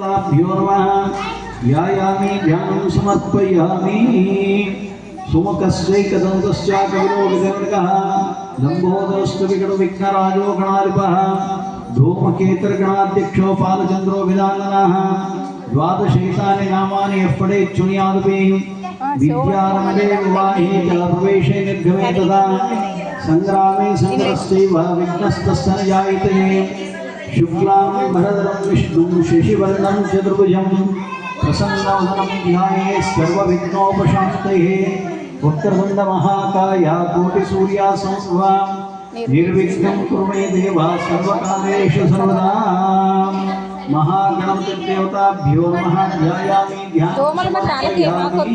ध्यायामि ध्यानं समर्पयामि सुमुखस्वैकदन्तश्च कविनो लम्बोदरश्च विकटविघ्नराजो धूमकेतर्गणाध्यक्षो पालचन्द्रो विदाननः नामानि यः विद्यारम्भे विवाहे निर्गमे तदा सङ्ग्रामे विघ्नस्तस्य जायते शुक्लां भरदरं विष्णुं शशिवर्णं चतुर्भुजं प्रसन्नवदनं ध्याये सर्वविघ्नोपशान्तये वक्रतुण्डमहाकाया कोटिसूर्या संस्वां निर्विघ्नं कुरु देवा सर्वकालेषु सर्वदा महागणं नमः ध्यायामि ध्यानं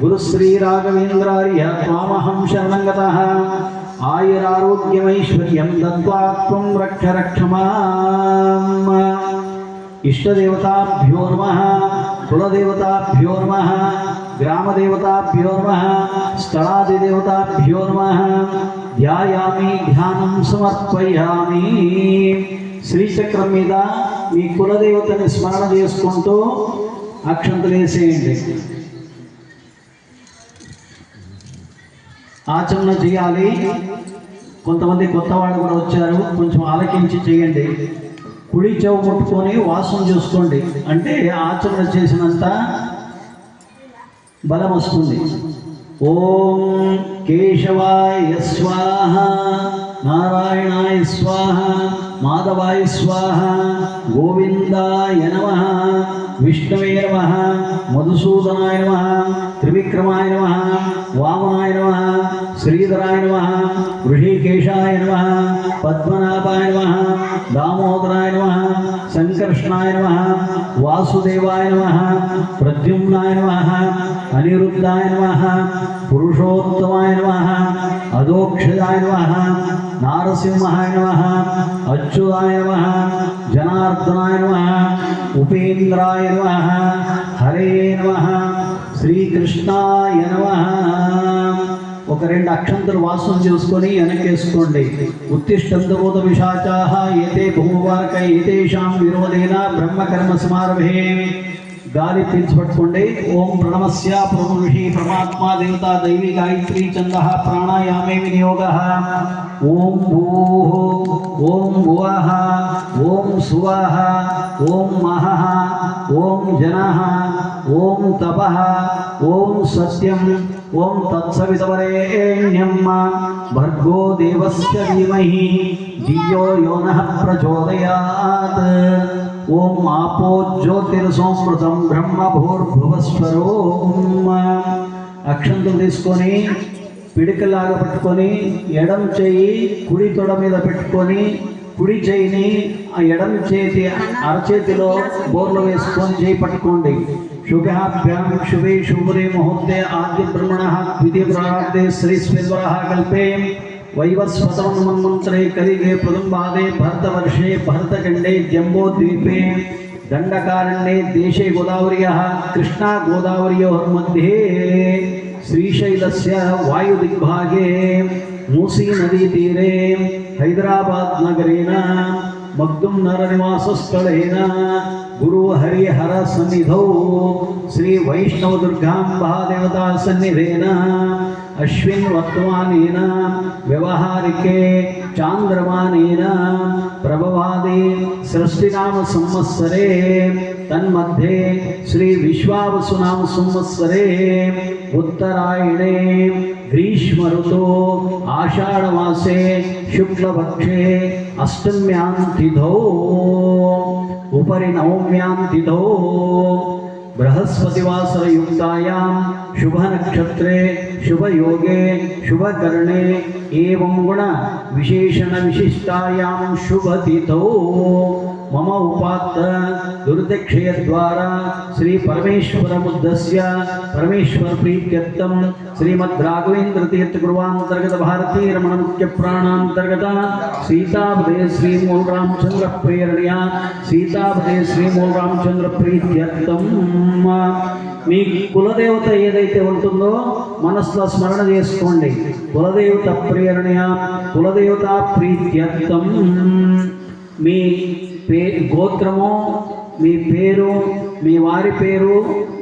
గురుశ్రీరాఘవేంద్రార్య త్వామహం శరణంగత ఆయురారోగ్యమైశ్వర్యం దత్వా త్వం రక్ష రక్షమా ఇష్టదేవతాభ్యో నమ కులదేవతాభ్యో నమ గ్రామదేవతాభ్యో నమ స్థలాదిదేవతాభ్యో నమ ధ్యాయామి ధ్యానం సమర్పయామి శ్రీచక్రం మీద మీ కులదేవతని స్మరణ చేసుకుంటూ అక్షంతలేసేయండి ఆచరణ చేయాలి కొంతమంది కొత్త వాళ్ళు కూడా వచ్చారు కొంచెం ఆలకించి చేయండి కుడి చెవు కొట్టుకొని వాసం చేసుకోండి అంటే ఆచరణ చేసినంత బలం వస్తుంది ఓం కేశవాయ స్వాహ నారాయణాయ స్వాహ మాధవాయ స్వాహ గోవిందాయ నమ విష్ణువే నమ మధుసూదనాయ నమ త్రివిక్రమాయ నమ వామనాయ నమ श्रीधराय नम ऋषिकेशाय नम पद्मनाभाय नम दामोदराय नम संकर्षणाय नम वासुदेवाय नम प्रद्युम्नाय नम अनिरुद्धाय नम पुरुषोत्तमाय नम अधोक्षजाय नम नारसिंहाय नम अच्युताय नम जनार्दनाय नम उपेन्द्राय नम हरे नम श्रीकृष्णाय नम ఒక రెండు అక్షంతలు వాసుని చేసుకొని అనుకేసుకోండి ఉwidetildeష్ఠందోదవిషాచా ఏతే బహూవకైతేషాం విరోదేనా బ్రహ్మ కర్మ సుమారవే గాలి పీల్చుపట్టుకోండి ఓం బ్రహమస్య ప్రమృహి ప్రమాత్మా దేవతా దైవి కైత్రి చందః ప్రాణాయమేమియోగః ఓం భూ ఓం వాహః ఓం సువాః ఓం మహః ఓం జనః ఓం తపః ఓం సత్యం ఓం తత్సవితవరేణ్యం భర్గో దేవస్య ధీమహి ధియో యో నః ప్రచోదయాత్ ఓం ఆపో సంస్కృతం బ్రహ్మ భూర్భువస్వరోమ్మ అక్షంతం తీసుకొని పిడికలాగా పెట్టుకొని ఎడం చేయి కుడి తొడ మీద పెట్టుకొని కుడి చేయిని ఆ ఎడం చేతి అరచేతిలో బోర్లు వేసుకొని చేయి పట్టుకోండి शुभाभ्याम शुभे शुभरे मुहूर्ते आद्य ब्रह्मणः द्वितीय प्रारब्धे श्रीस्मेश्वरः कल्पे वैवस्वतमं मन्मन्त्रे कलिगे प्रदम्बादे भरतवर्षे भरतखण्डे जम्बोद्वीपे दण्डकारण्ये देशे गोदावर्यः कृष्णा मूसी श्रीशैलस्य वायुदिग्भागे मूसीनदीतीरे हैदराबाद्नगरेण మగ్ధుం నరనివాసస్థలైన గురు హరిహర సన్నిధౌ శ్రీ వైష్ణవ దుర్గాంబా దేవతా సన్నిధేన ಅಶ್ವಿನ್ ವತ್ವಾನೇನ ವ್ಯವಹಾರಿಕೆ ಚಾಂದ್ರಮಾನೇನ ಪ್ರಭವಾದಿ ಸೃಷ್ಟಿನಾಮ ಸಂವತ್ಸರೇ ತನ್ಮಧ್ಯೆ ಶ್ರೀ ವಿಶ್ವಾವಸುನಾಮ ಸಂವತ್ಸರೇ ಉತ್ತರಾಯಣೆ ಗ್ರೀಷ್ಮ ಋತು ಆಷಾಢಮಾಸೆ ಅಷ್ಟಮ್ಯಾಂತಿಧೋ ಉಪರಿ ನವಮ್ಯಾಂತಿಧೋ बृहस्पतिवासरयुक्तायां शुभनक्षत्रे शुभयोगे शुभकर्णे एवं गुणविशेषणविशिष्टायां शुभतिथौ మమ ఉపాత్త దుర్దక్షయ ద్వారా శ్రీ పరమేశ్వర ముద్దస్య పరమేశ్వర ప్రీత్యర్థం శ్రీమద్ రాఘవేంద్ర తీర్థ గురువాంతర్గత భారతీయ రమణ ముఖ్య ప్రాణాంతర్గత సీతాపదే శ్రీ మూల రామచంద్ర ప్రేరణ సీతాపదే శ్రీ మూల రామచంద్ర ప్రీత్యర్థం మీ కులదేవత ఏదైతే ఉంటుందో మనసులో స్మరణ చేసుకోండి కులదేవత ప్రేరణ కులదేవత ప్రీత్యర్థం మీ పే గోత్రము మీ పేరు మీ వారి పేరు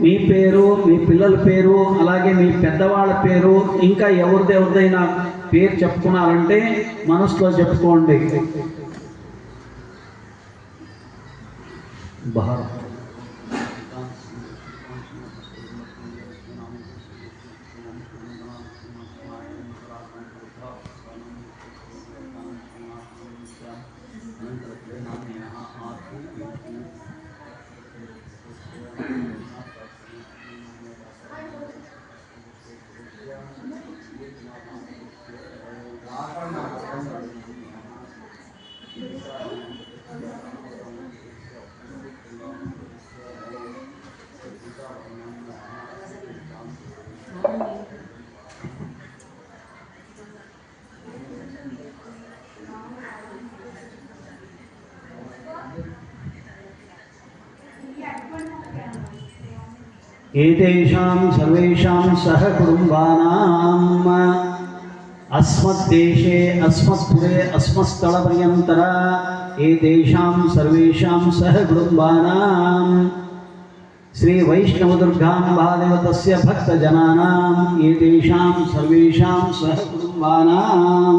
మీ పేరు మీ పిల్లల పేరు అలాగే మీ పెద్దవాళ్ళ పేరు ఇంకా ఎవరిదైనా పేరు చెప్పుకున్నారంటే మనసులో చెప్పుకోండి భారత్ Yeah. हम यहाँ आँखें एतेषां सर्वेषां सह सहकुटुम्बानाम् अस्मद्देशे अस्मत्पुरे अस्मत्स्थलपर्यन्तर एतेषां सर्वेषां सह सहकुटुम्बानां श्रीवैष्णवदुर्गाम्बादेवतस्य भक्तजनानाम् एतेषां सर्वेषां सह सहकुटुम्बानां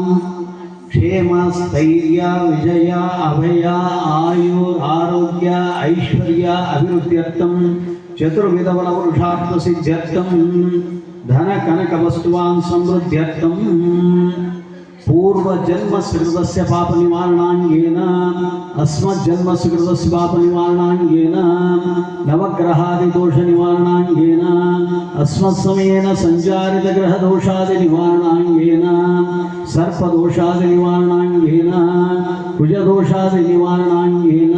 क्षेमस्थैर्या विजया अभया आयुरारोग्य ऐश्वर्य अभिवृद्ध्यर्थम् चतुर्विध बलपुरुषार्थसिद्ध्यर्थम धन कनक वस्तुवान समृद्ध्यर्थम पूर्व जन्म सुकृतस्य पाप निवारणांगेन अस्मत् जन्म सुकृतस्य पाप निवारणांगेन नवग्रहादि दोष निवारणांगेन अस्मत् समयेन संचारित ग्रह दोषादि निवारणांगेन सर्प दोषादि निवारणांगेन कुज दोषादि निवारणांगेन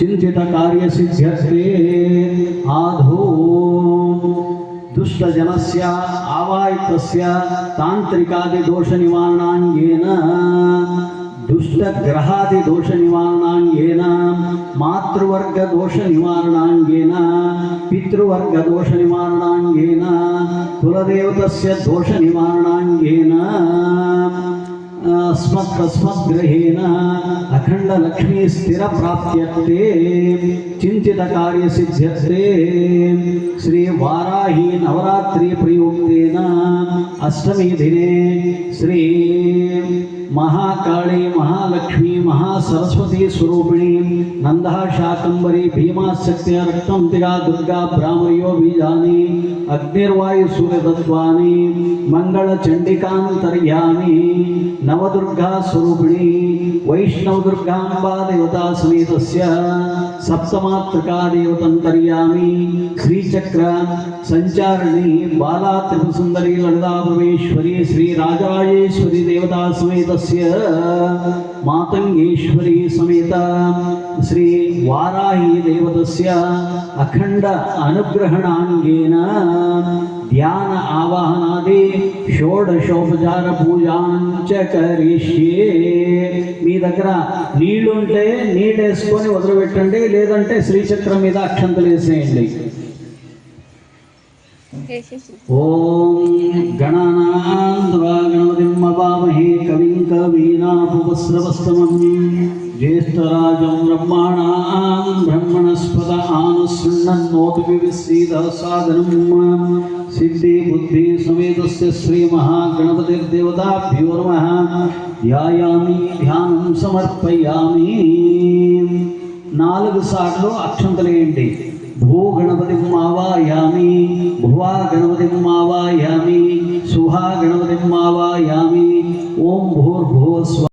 चिंतित कार्य सिद्ध्य आधो दुष्टजन से आवाहित तांत्रिकादिदोष निवारणांगेन दुष्टग्रहादिदोष निवारणांगेन मातृवर्गदोष निवारणांगेन पितृवर्गदोष निवारणांगेन कुलदेवतस्य दोष निवारणांगेन స్మత్స్మద్గ్రహేణ అఖండ లక్ష్మీ స్థిర ప్రాప్యతే చింతిత కార్య సిద్ధ్యతే శ్రీ వారాహి నవరాత్రి ప్రయుక్తేన అష్టమి దినే శ్రీ महाकाली महालक्ष्मी महासरस्वती स्वरूपिणी नंदा शाकंबरी भीमाशक्ति रक्तम तिगा दुर्गा ब्राह्मयो बीजानी अग्निर्वायु सूर्य तत्वानी मंगल नव दुर्गा स्वरूपिणी वैष्णव दुर्गांबा देवता समेत सप्तमात्रका देवतंतर्यामी श्रीचक्र संचारिणी बाला त्रिपुसुंदरी ललिता भुवेश्वरी श्री राजराजेश्वरी देवता समेत స్వరూపస్య మాతంగేశ్వరీ సమేత శ్రీ వారాహి దేవతస్య అఖండ అనుగ్రహణాంగేన ధ్యాన ఆవాహనాది షోడశోపచార పూజాన్ మీ దగ్గర నీళ్ళుంటే నీడేసుకొని వదిలిపెట్టండి లేదంటే శ్రీచక్రం మీద అక్షంతలు వేసేయండి ఓం గణనా कवीनाभुवस्रवस्तमं ज्येष्ठराजं ब्रह्माणां ब्रह्मणस्पद आनुसृण्णन्नोतुविसीदसादनम् सिद्धि बुद्धि समेतस्य श्रीमहागणपतिर्देवताभ्यो नमः ధ్యాయామి ధ్యానం సమర్పయామి నాలుగు సార్లు అక్షంతలేయండి భూ గణపతి మావాయామి భువా గణపతి మావాయామి శుభా గణపతి మావాయామి Om bhur